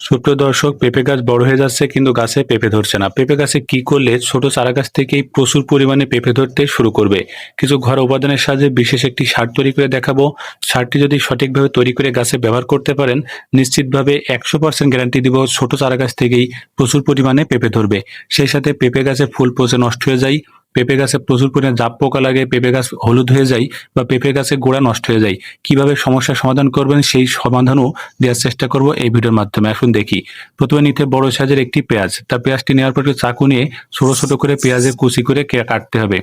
সুপ্রিয় দর্শক, পেঁপে গাছ বড় হয়ে যাচ্ছে কিন্তু গাছে পেঁপে ধরছে না। পেঁপে গাছে কি করলে ছোট চারা গাছ থেকেই প্রচুর পরিমাণে পেঁপে ধরতে শুরু করবে? কিছু ঘর উপাদানের সাহায্যে বিশেষ একটি সার তৈরি করে দেখাবো। সারটি যদি সঠিকভাবে তৈরি করে গাছে ব্যবহার করতে পারেন, নিশ্চিতভাবে একশো পার্সেন্ট গ্যারান্টি দিব ছোট চারা গাছ থেকেই প্রচুর পরিমাণে পেঁপে ধরবে। সেই সাথে পেঁপে গাছে ফুল পচে নষ্ট হয়ে যায় পেঁপে গাছে প্রচুর পরিমাণে জাপ পোকা লাগে, পেঁপে গাছ হলুদ হয়ে যায় বা পেঁপে গাছে গোড়া নষ্ট হয়ে যায়। কীভাবে সমস্যার সমাধান করবেন সেই সমাধানও দেওয়ার চেষ্টা করব এই ভিডিওর মাধ্যমে। এখন দেখি। প্রথমে নিতে বড় সাইজের একটি পেঁয়াজ। তা পেঁয়াজটি নেওয়ার পর চাকু নিয়ে ছোট ছোট করে পেঁয়াজের কুচি করে কাটতে হবে।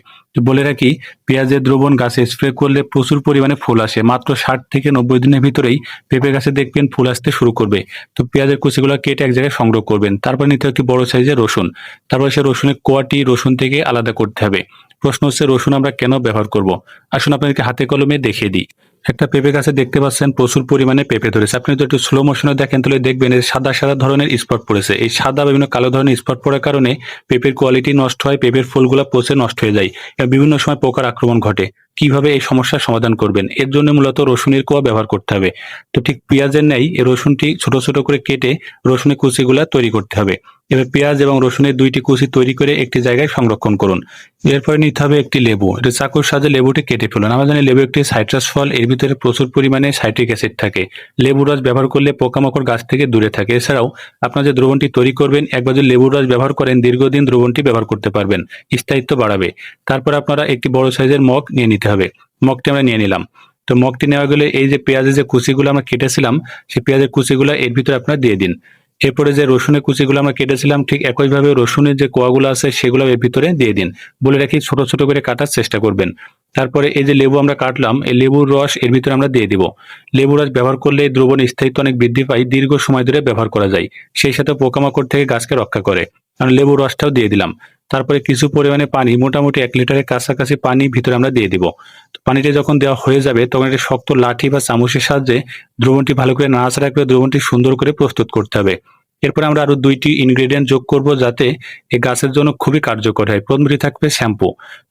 বলে রাখি, পেঁয়াজের দ্রবণ গাছে স্প্রে করলে প্রচুর পরিমাণে ফুল আসে। মাত্র ষাট থেকে নব্বই দিনের ভিতরেই পেঁপে গাছে দেখবেন ফুল আসতে শুরু করবে। তো পেঁয়াজের কুচিগুলো কেটে এক জায়গায় সংগ্রহ করবেন। তারপর নিতে একটি বড় সাইজের রসুন। তারপর সে রসুনের কোয়াটি রসুন থেকে আলাদা করতে হবে। প্রশ্ন হচ্ছে, রসুন আমরা কেন ব্যবহার করব? আসুন আপনাদেরকে হাতে কলমে দেখিয়ে দিই। একটা পেঁপে গাছে দেখতে পাচ্ছেন, প্রচুর পরিমাণে পেঁপে ধরেছে। আপনি যদি একটু স্লো মোশনে দেখেন, তাহলে দেখবেন সাদা সাদা ধরনের স্পট পড়েছে। এই সাদা বিভিন্ন কালো ধরনের স্পট পড়ার কারণে পেঁপের কোয়ালিটি নষ্ট হয়, পেঁপের ফুলগুলো পচে নষ্ট হয়ে যায়। এবং বিভিন্ন সময় পোকার আক্রমণ ঘটে। কীভাবে এই সমস্যার সমাধান করবেন? এর জন্য মূলত রসুনের কোয়া ব্যবহার করতে হবে। তো ঠিক পেঁয়াজের ন্যায় এই রসুনটি ছোট ছোট করে কেটে রসুনের কুচিগুলা তৈরি করতে হবে। এবার পেঁয়াজ এবং রসুনের দুইটি কুচি তৈরি করে একটি জায়গায় সংরক্ষণ করুন। এরপরে নিতে হবে একটি লেবু। এটা চাকুর সাহায্যে লেবুটি কেটে ফেলুন। আমরা জানি লেবু একটি সাইট্রাস ফল। এর ভিতরে প্রচুর পরিমাণে সাইট্রিক অ্যাসিড থাকে। লেবু রস ব্যবহার করলে পোকামাকড় গাছ থেকে দূরে থাকে। এছাড়াও আপনার যে দ্রবণটি তৈরি করবেন, একবার যদি লেবুর রস ব্যবহার করেন, দীর্ঘদিন দ্রবণটি ব্যবহার করতে পারবেন। স্থায়িত্ব বাড়াবে। তারপর আপনারা একটি বড় সাইজের মগ নিয়ে নিতে হবে। মগটি আমরা নিয়ে নিলাম। তো মগটি নেওয়া গেলে এই যে পেঁয়াজের যে কুচিগুলো আমরা কেটেছিলাম, সেই পেঁয়াজের কুচিগুলো এর ভিতরে আপনারা দিয়ে দিন। এরপরে যে রসুনের কুচিগুলো আমরা কেটেছিলাম, ঠিক একইভাবে রসুনের যে কোয়াগুলো আছে সেগুলো এর ভিতরে দিয়ে দিন। বলে রাখি, ছোট ছোট করে কাটার চেষ্টা করবেন। তারপরে এই যে লেবু আমরা কাটলাম, এই লেবুর রস এর ভিতরে আমরা দিয়ে দিব। লেবু রস ব্যবহার করলে দ্রবণ স্থায়িত্ব অনেক বৃদ্ধি পায়, দীর্ঘ সময় ধরে ব্যবহার করা যায়। সেই সাথে পোকামাকড় থেকে গাছকে রক্ষা করে। আর লেবুর রসটাও দিয়ে দিলাম। তারপরে কিছু পরিমাণে পানি, মোটামুটি এক লিটারের কাছাকাছি পানি ভিতরে আমরা দিয়ে দিব। তো পানিটা যখন দেওয়া হয়ে যাবে, তখন একটা শক্ত লাঠি বা চামচের সাহায্যে দ্রবণটি ভালো করে নাড়াচাড়া করে দ্রবণটি সুন্দর করে প্রস্তুত করতে হবে। এরপর আমরা আরও দুইটি ইনগ্রেডিয়েন্ট যোগ করব যাতে এই গাছের জন্য খুবই কার্যকর হয়। প্রথমটি থাকবে শ্যাম্পু।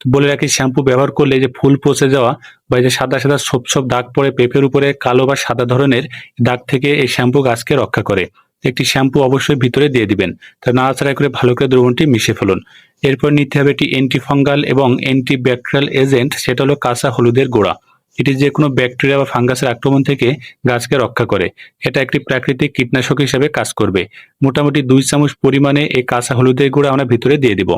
বলে রাখি, শ্যাম্পু ব্যবহার করলে যে ফুল পচে যাওয়া বা যে সাদা সাদা ছোপ ছোপ দাগ পড়ে, পেঁপের উপরে কালো বা সাদা ধরনের দাগ থেকে এই শ্যাম্পু গাছকে রক্ষা করে। একটি শ্যাম্পু অবশ্যই ভিতরে দিয়ে দিবেন। তা নাড়াচাড়া করে ভালো করে দ্রবণটি মিশে ফেলুন। এরপর নিতে হবে একটি অ্যান্টিফাঙ্গাল এবং অ্যান্টিব্যাকটেরিয়াল এজেন্ট সেটা হলো কাঁচা হলুদের গোড়া। এটি যে কোনো ব্যাকটেরিয়া বা ফাঙ্গাসের আক্রমণ থেকে গাছকে রক্ষা করে। এটা একটি প্রাকৃতিক কীটনাশক হিসেবে কাজ করবে। মোটামুটি দুই চামচ পরিমাণে এই কাঁচা হলুদের গুঁড়া আমরা ভিতরে দিয়ে দিব।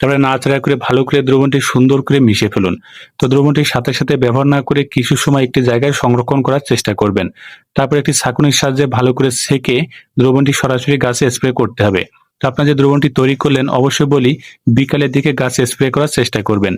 তারপরে নাড়াচাড়া করে ভালো করে দ্রবণটি সুন্দর করে মিশিয়ে ফেলুন। তো দ্রবণটির সাথে সাথে ব্যবহার না করে কিছু সময় একটি জায়গায় সংরক্ষণ করার চেষ্টা করবেন। তারপর একটি ছাঁকুনির সাহায্যে ভালো করে সেকে দ্রবণটি সরাসরি গাছে স্প্রে করতে হবে। তো আপনার যে দ্রবণটি তৈরি করলেন, অবশ্যই বলি, বিকালের দিকে গাছে স্প্রে করার চেষ্টা করবেন।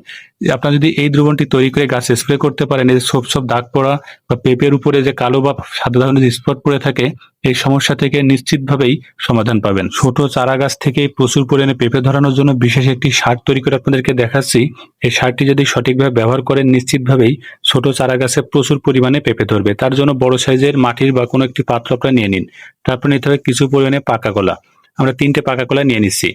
আপনার যদি এই দ্রবণটি তৈরি করে গাছে স্প্রে করতে পারেন, এই যে সব সব দাগ পড়া বা পেঁপের উপরে যে কালো বা সাদা ধরনের স্পট পড়ে থাকে, এই সমস্যা থেকে নিশ্চিতভাবেই সমাধান পাবেন। ছোট চারা গাছ থেকে প্রচুর পরিমাণে পেঁপে ধরানোর জন্য বিশেষ একটি সার তৈরি করে আপনাদেরকে দেখাচ্ছি। এই সারটি যদি সঠিকভাবে ব্যবহার করেন, নিশ্চিতভাবেই ছোট চারা গাছে প্রচুর পরিমাণে পেঁপে ধরবে। তার জন্য বড় সাইজের মাটির বা কোনো একটি পাত্র আপনারা নিয়ে নিন। তারপর নিতে হবে কিছু পরিমাণে পাকা কলা। আমরা তিনটে পাকা কলা নিয়ে নিচ্ছি।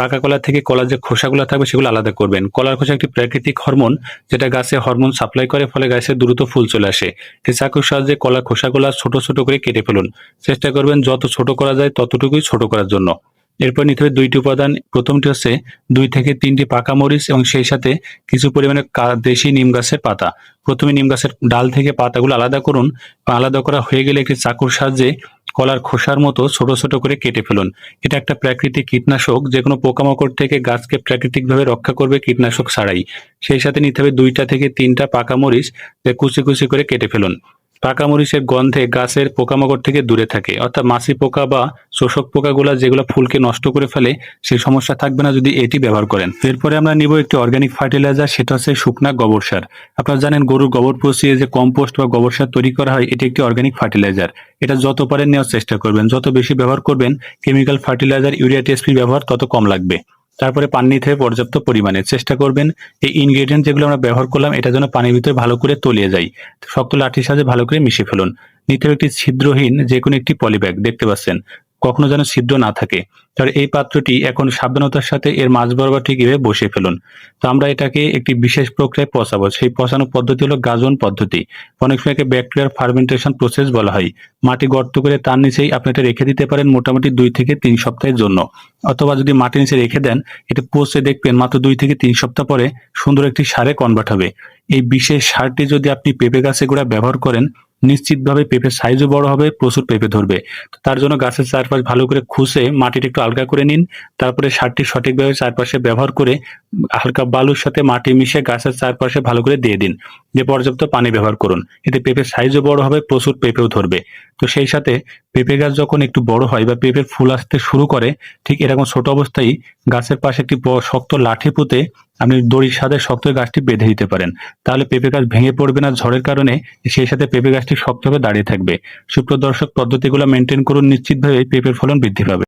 পাকা কলা থেকে কলার যে খোসাগুলো থাকবে সেগুলো আলাদা করবেন। কলার খোসা একটি প্রাকৃতিক হরমোন, যেটা গাছে হরমোন সাপ্লাই করে, ফলে গাছে দ্রুত ফুল চলে আসে। এই চাকুর সাহায্যে কলার খোসাগুলো ছোট ছোট করে কেটে ফেলুন। চেষ্টা করবেন যত ছোট করা যায় ততটুকুই ছোট করার জন্য। এরপর নিতে হবে দুইটি উপাদান। প্রথমটি হচ্ছে দুই থেকে তিনটি পাকা মরিচ এবং সেই সাথে কিছু পরিমাণে দেশি নিম গাছের পাতা। প্রথমে নিম গাছের ডাল থেকে পাতাগুলো আলাদা করুন। আলাদা করা হয়ে গেলে একটি চাকুর সাহায্যে কলার খোসার মতো ছোট ছোট করে কেটে ফেলুন। এটা একটা প্রাকৃতিক কীটনাশক যে কোনো পোকামাকড় থেকে গাছকে প্রাকৃতিকভাবে রক্ষা করবে কীটনাশক ছাড়াই। সেই সাথে নিতে হবে দুইটা থেকে তিনটা পাকা মরিচ, যে কুচি কুচি করে কেটে ফেলুন। পাকা মরিচের গন্ধে গাছের পোকামাকড় থেকে দূরে থাকে। অর্থাৎ মাছি পোকা বা শোষক পোকাগুলা যেগুলো ফুলকে নষ্ট করে ফেলে সেই সমস্যা থাকবে না যদি এটি ব্যবহার করেন। এরপরে আমরা নিব একটি অর্গানিক ফার্টিলাইজার সেটা হচ্ছে শুকনা গোবর সার। আপনারা জানেন গরুর গোবর পচিয়ে যে কম্পোস্ট বা গোবর সার তৈরি করা হয়, এটি একটি অর্গানিক ফার্টিলাইজার এটা যত পারেন নেওয়ার চেষ্টা করবেন। যত বেশি ব্যবহার করবেন কেমিক্যাল ফার্টিলাইজার ইউরিয়া টিএসপি ব্যবহার তত কম লাগবে। তারপরে পানি নিতে হবে পর্যাপ্ত পরিমাণে। চেষ্টা করবেন এই ইনগ্রেডিয়েন্ট যেগুলো আমরা ব্যবহার করলাম, এটা যেন পানির ভিতরে ভালো করে তলিয়ে যায়। শক্ত লাঠির সাহায্যে ভালো করে মিশিয়ে ফেলুন। নিতে হবে একটি ছিদ্রহীন যে কোনো একটি পলিব্যাগ দেখতে পাচ্ছেন। কখনো যেন ছিদ্র না থাকে। তার এই পাত্রটি এখন সাবধানতার সাথে এর মাঝ বরাবর ঠিক এভাবে বসিয়ে ফেলুন। তো আমরা এটাকে একটি বিশেষ প্রক্রিয়ায় পচাবো। সেই পচানোর পদ্ধতি হলো গাজন পদ্ধতি। অনেক সময় একে ব্যাকটেরিয়ার ফার্মেন্টেশন প্রসেস বলা হয়। মাটি গর্ত করে তার নিচেই আপনি এটা রেখে দিতে পারেন মোটামুটি দুই থেকে তিন সপ্তাহের জন্য। অথবা যদি মাটির নিচে রেখে দেন এটা পচে দেখবেন মাত্র দুই থেকে তিন সপ্তাহ পরে সুন্দর একটি সারে কনভার্ট হবে। এই বিশেষ সারটি যদি আপনি পেঁপে গাছে গোড়া ব্যবহার করেন নিশ্চিতভাবে পেঁপের সাইজও বড় হবে, প্রচুর পেঁপে ধরবে। তার জন্য গাছের চারপাশ ভালো করে খুঁসে মাটিটা একটু আলগা করে নিন। তারপরে সারটি সঠিকভাবে চারপাশে ব্যবহার করে হালকা বালুর সাথে মাটি মিশে গাছের চারপাশে ভালো করে দিয়ে দিন। যে পর্যাপ্ত পানি ব্যবহার করুন। এতে পেঁপের সাইজও বড় হবে, প্রচুর পেঁপেও ধরবে। তো সেই সাথে পেঁপে গাছ যখন একটু বড় হয় বা পেঁপের ফুল আসতে শুরু করে, ঠিক এরকম ছোট অবস্থায় গাছের পাশে একটি শক্ত লাঠি পুঁতে আপনি দড়ির সাথে শক্ত গাছটি বেঁধে দিতে পারেন। তাহলে পেঁপে গাছ ভেঙে পড়বে না ঝড়ের কারণে, সেই সাথে পেঁপে গাছটি শক্তভাবে দাঁড়িয়ে থাকবে। সুপ্রদর্শক পদ্ধতিগুলো মেনটেন করুন, নিশ্চিতভাবে পেঁপের ফলন বৃদ্ধি পাবে।